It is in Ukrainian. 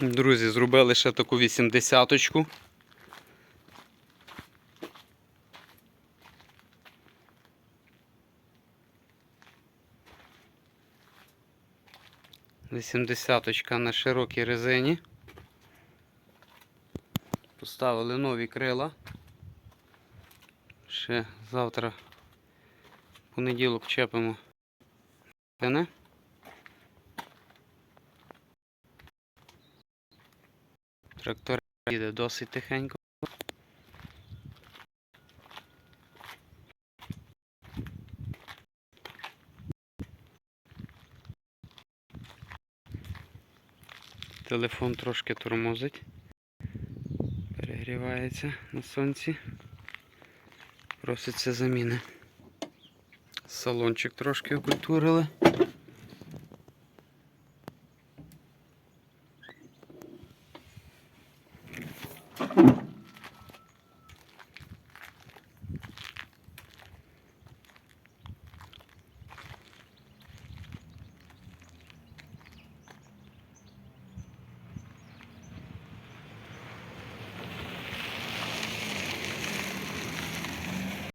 Друзі, зробили ще таку 80-очку. Вісімдесяточка на широкій резині. Поставили нові крила. Ще завтра понеділок чепимо. Трактор їде досить тихенько. Телефон трошки тормозить. Перегрівається на сонці. Проситься заміни. Салончик трошки окультурили.